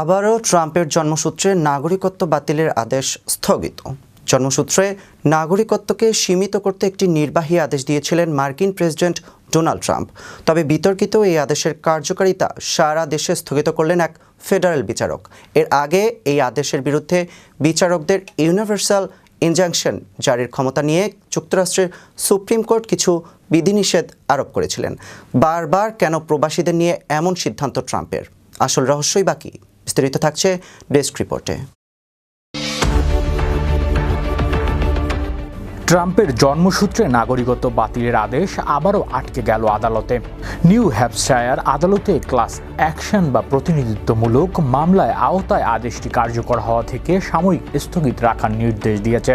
আবারও ট্রাম্পের জন্মসূত্রে নাগরিকত্ব বাতিলের আদেশ স্থগিত। জন্মসূত্রে নাগরিকত্বকে সীমিত করতে একটি নির্বাহী আদেশ দিয়েছিলেন মার্কিন প্রেসিডেন্ট ডোনাল্ড ট্রাম্প। তবে বিতর্কিত এই আদেশের কার্যকারিতা সারা দেশে স্থগিত করলেন এক ফেডারেল বিচারক। এর আগে এই আদেশের বিরুদ্ধে বিচারকদের ইউনিভার্সাল ইনজাংশন জারির ক্ষমতা নিয়ে যুক্তরাষ্ট্রের সুপ্রিম কোর্ট কিছু বিধিনিষেধ আরোপ করেছিলেন। বারবার কেন প্রবাসীদের নিয়ে এমন সিদ্ধান্ত ট্রাম্পের? আসল রহস্যই বাকি বিস্তারিত থাকছে ডেস্ক রিপোর্টে। ট্রাম্পের জন্মসূত্রে নাগরিকত্ব বাতিলের আদেশ আবারও আটকে গেল আদালতে। নিউ হ্যাপশায়ার আদালতে ক্লাস অ্যাকশন বা প্রতিনিধিত্বমূলক মামলায় আওতায় আদেশটি কার্যকর হওয়া থেকে সাময়িক স্থগিত রাখার নির্দেশ দিয়েছে।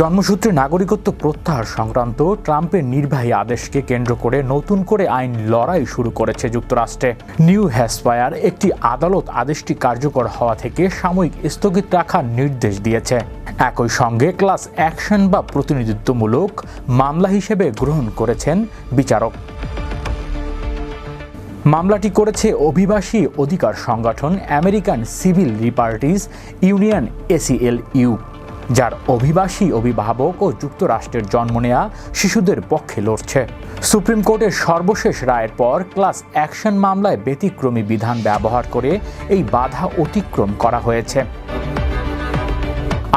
জন্মসূত্রে নাগরিকত্ব প্রত্যাহার সংক্রান্ত ট্রাম্পের নির্বাহী আদেশকে কেন্দ্র করে নতুন করে আইন লড়াই শুরু করেছে যুক্তরাষ্ট্রে। নিউ হ্যাসপায়ার একটি আদালত আদেশটি কার্যকর হওয়া থেকে সাময়িক স্থগিত রাখার নির্দেশ দিয়েছে। একই সঙ্গে ক্লাস অ্যাকশন বা প্রতিনিধিত্বমূলক মামলা হিসেবে গ্রহণ করেছেন বিচারক। মামলাটি করেছে অভিবাসী অধিকার সংগঠন American civil liberties union ACLU যার অভিবাসী, অভিভাবক ও যুক্তরাষ্ট্রের জন্ম নেয়া শিশুদের পক্ষে লড়ছে। সুপ্রিম কোর্টের সর্বশেষ রায়ের পর ক্লাস অ্যাকশন মামলায় ব্যতিক্রমী বিধান ব্যবহার করে এই বাধা অতিক্রম করা হয়েছে।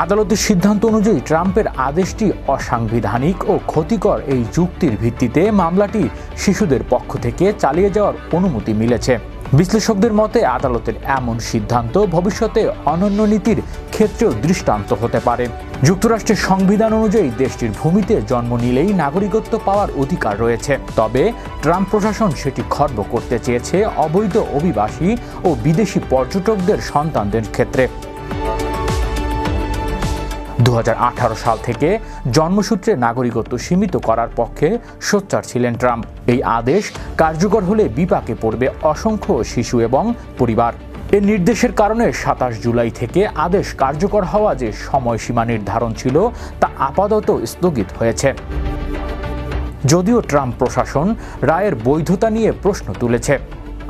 আদালতের সিদ্ধান্ত অনুযায়ী ট্রাম্পের আদেশটি অসাংবিধানিক ও ক্ষতিকর এই যুক্তির ভিত্তিতে মামলাটি শিশুদের পক্ষ থেকে চালিয়ে যাওয়ার অনুমতি মিলেছে। বিশ্লেষকদের মতে, আদালতের এমন সিদ্ধান্ত ভবিষ্যতে অনন্য নীতির ক্ষেত্রেও দৃষ্টান্ত হতে পারে। যুক্তরাষ্ট্রের সংবিধান অনুযায়ী দেশটির ভূমিতে জন্ম নিলেই নাগরিকত্ব পাওয়ার অধিকার রয়েছে। তবে ট্রাম্প প্রশাসন সেটি খর্ব করতে চেয়েছে অবৈধ অভিবাসী ও বিদেশি পর্যটকদের সন্তানদের ক্ষেত্রে। দু হাজার আঠারো সাল থেকে জন্মসূত্রে নাগরিকত্ব সীমিত করার পক্ষে সোচ্চার ছিলেন ট্রাম্প। এই আদেশ কার্যকর হলে বিপাকে পড়বে অসংখ্য শিশু এবং পরিবার। এর নির্দেশের কারণে সাতাশ জুলাই থেকে আদেশ কার্যকর হওয়া যে সময়সীমা নির্ধারণ ছিল, তা আপাতত স্থগিত হয়েছে। যদিও ট্রাম্প প্রশাসন রায়ের বৈধতা নিয়ে প্রশ্ন তুলেছে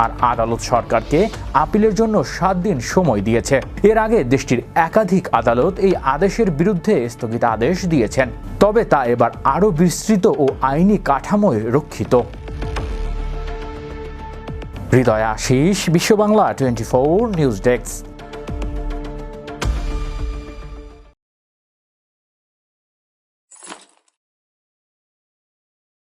আর আদালত সরকারকে আপিলের জন্য সাত দিন সময় দিয়েছে। এর আগে দেশটির একাধিক আদালত এই আদেশের বিরুদ্ধে স্থগিত আদেশ দিয়েছেন। তবে তা এবার আরও বিস্তৃত ও আইনি কাঠামোয় রক্ষিত। Hriday Ashis Biswa Bangla twenty four news desk.